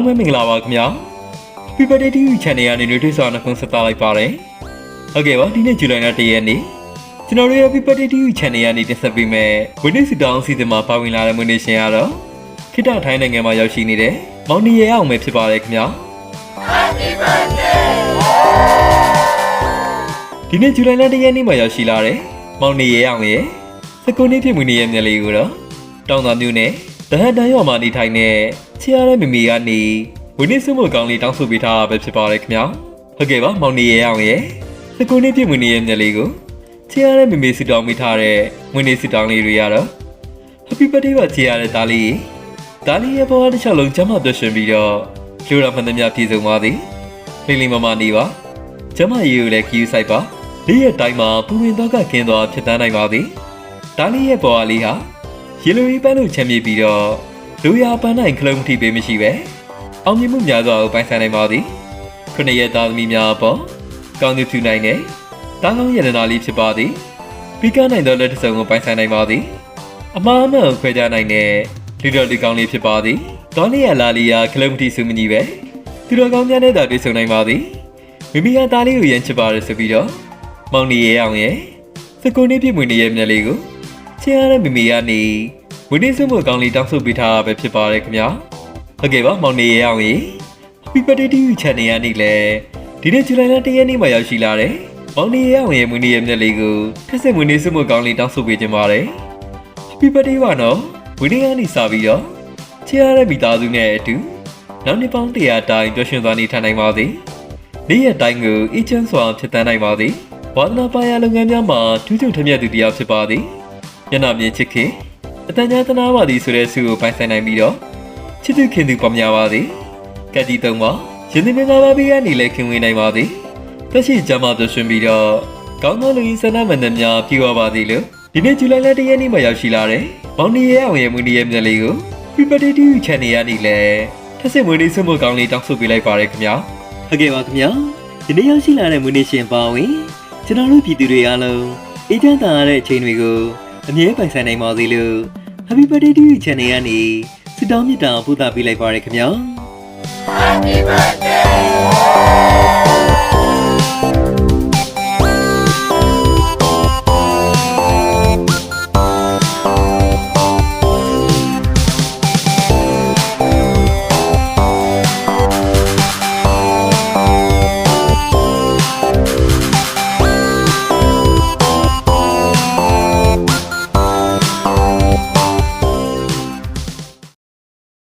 လုံးပဲမင်္ဂလာပါခင်ဗျာ Happy Birthday TV Channel ကနေနှွေးထွေးစွာနှုတ်ဆက်သလိုက်ပါတယ်ဟုတ်ကဲ့ပါဒီနေ့ဇူလိုင်လ၁ရက်နေ့ကျွန်တော်တို့ရဲ့ Happy Birthday TV Channel ကနေတင်ဆက်ပေးမယ်ဝင်းနေစီတောင်းစီစဉ်မှာပါဝင်လာတဲ့မွေးနေ့ရှင်ကတော့ခိတထိုင်းနိုင်ငံမှာရောက်ရှိနေတဲ့မောင်နီရဲအောင်ပဲဖြစ်ပါတယ်ခင်ဗျာဒီနေ့ဇူလိုင်လ၁ရက်နေ့မှာရောက်ရှိလာတဲ့မောင်နေရဲအောင်ရဲ့စကုန်းနေဖြစ်မှုနေရဲ့မျက်လေးကိုတော့တောင်းသာမျိုးနဲ့တဟတ်တန်ရွာမှာနေထိုင်တဲ့ ချီရတဲ့မမီကနေဝင်းနေစုမှုကောင်းလေးတောင်းဆိုပေးထားတာပဲဖြစ်ပါတယ်ခင်ဗျာဟုတ်ကဲ့ပါမောင်နေရဲအောင်ရဲ့စကုန်းနေဖြစ်မှုနေရဲ့မျက်လေးကိုချီရတဲ့မမီစုတောင်းပေးထားတဲ့ဝင်းနေစုတောင်းလေးတွေရတော့ Happy birthday ပါချီရတဲ့ဒါလေးဒါလေးရဲ့ဘဝတစ်ချောင်းလုံးကျမ်းမာပြည့်စုံပြီးတော့လူရမှန်သမျှပြည့်စုံပါသည်လေးလေးမမနေပါကျမရေကိုလည်းခီးယူဆိုင်ပါလေးရဲ့တိုင်းမှာပူဝင်တော့ကခင်းသွားဖြစ်တန်းနိုင်ပါသည်ဒါလေးရဲ့ပေါ်အလေးဟာရေလိုရေးပန်းလို့ချမ်းမြေပြီးတော့ လူရပန်းနိုင်ခလုံးမထိပေးမရှိပဲအောင်မြင်မှုများစွာကိုပိုင်ဆိုင်နိုင်ပါသည်ခုနှစ်ရက်သားသမီးများအပေါ်ကောင်းကျိုးပြုနိုင်တဲ့တားကောင်းရတနာလေးဖြစ်ပါသည်ပြီးကနိုင်သောလက်တစ်စုံကိုပိုင်ဆိုင်နိုင်ပါသည်အမှားအမှန်ကိုခွဲခြားနိုင်တဲ့လူတော်လူကောင်းလေးဖြစ်ပါသည်တောင်းလေးရလာလီယာခလုံးမထိစုမကြီးပဲသူတော်ကောင်းများနဲ့သာတွေ့ဆုံနိုင်ပါသည်မိမိဟာသားလေးကိုရမ်းချစ်ပါရဆိုပြီးတော့မောင်နေရအောင်ရဲ့စကုနေပြည့်မွေနေရဲ့မျက်လေးကိုချင်ရတဲ့မိမိကနေ ဝင်းနေစုမှုအကောင်းလေးတောင်းဆိုပေးထားတာပဲဖြစ်ပါတယ်ခင်ဗျာဟုတ်ကဲ့ပါမောင်နေရအောင်ရေ Happy Birthday to you channel ရနေလေဒီနေ့ဇူလိုင်လ၁ရက်နေ့မှာရောက်ရှိလာတဲ့မောင်နေရအောင်ရဲ့မွေနေရဲ့မျက်လေးကိုထက်စစ်မွေနေစုမှုအကောင်းလေးတောင်းဆိုပေးခြင်းပါတယ် Happy Birthday ပါနော်ဝင်းနေကနေစပြီးတော့ချင်ရတဲ့မိသားစုနဲ့အတူနောက်နှစ်ပေါင်း100တိုင်းပျော်ရွှင်စွာနေထိုင်နိုင်ပါစေနေ့ရက်တိုင်းကိုအေးချမ်းစွာဖြစ်တန်းနိုင်ပါစေဝါသနာပါရလုပ်ငန်းများမှာထူးချွန်ထမြက်သူတစ်ယောက်ဖြစ်ပါသည်မျက်နှာမြင်ချစ်ခင် အတန်ကြာသနာပါသည်ဆိုတဲ့ဆုကိုပိုင်ဆိုင်နိုင်ပြီးတော့ချစ်သူခင်သူပေါ်များပါသည်ကတိတုံးမှာရင်သင်မင်္ဂလာပါပေးကနေလည်းခင်ဝင်နိုင်ပါသည်သက်ရှိကြမှာပြရှင်ပြီးတော့ကောင်းသောလူကြီးဆန္ဒမန္တများပြည့်ဝပါသည်လို့ဒီနေ့ဇူလိုင်လ၁ရက်နေ့မှာရောက်ရှိလာတဲ့မောင်နီရဲအောင်ရဲ့မွေးနေ့ရဲ့မျက်လေးကို People TV Channel ရနေလဲထက်စစ်မွေးနေ့ဆုမကောင်းလေးတောင်းဆိုပေးလိုက်ပါရခင်ဗျာဟုတ်ကဲ့ပါခင်ဗျာဒီနေ့ရောက်ရှိလာတဲ့မွေးနေ့ရှင်ပါဝင်ကျွန်တော်တို့ပြည်သူတွေအားလုံးအေးချမ်းသာရတဲ့အချိန်တွေကိုအမြဲပိုင်ဆိုင်နိုင်ပါစေလို့ Happy Birthday to you channel ကနေဆုတောင်းမေတ္တာပို့သပေးလိုက်ပါရခင်ဗျာ Happy birthday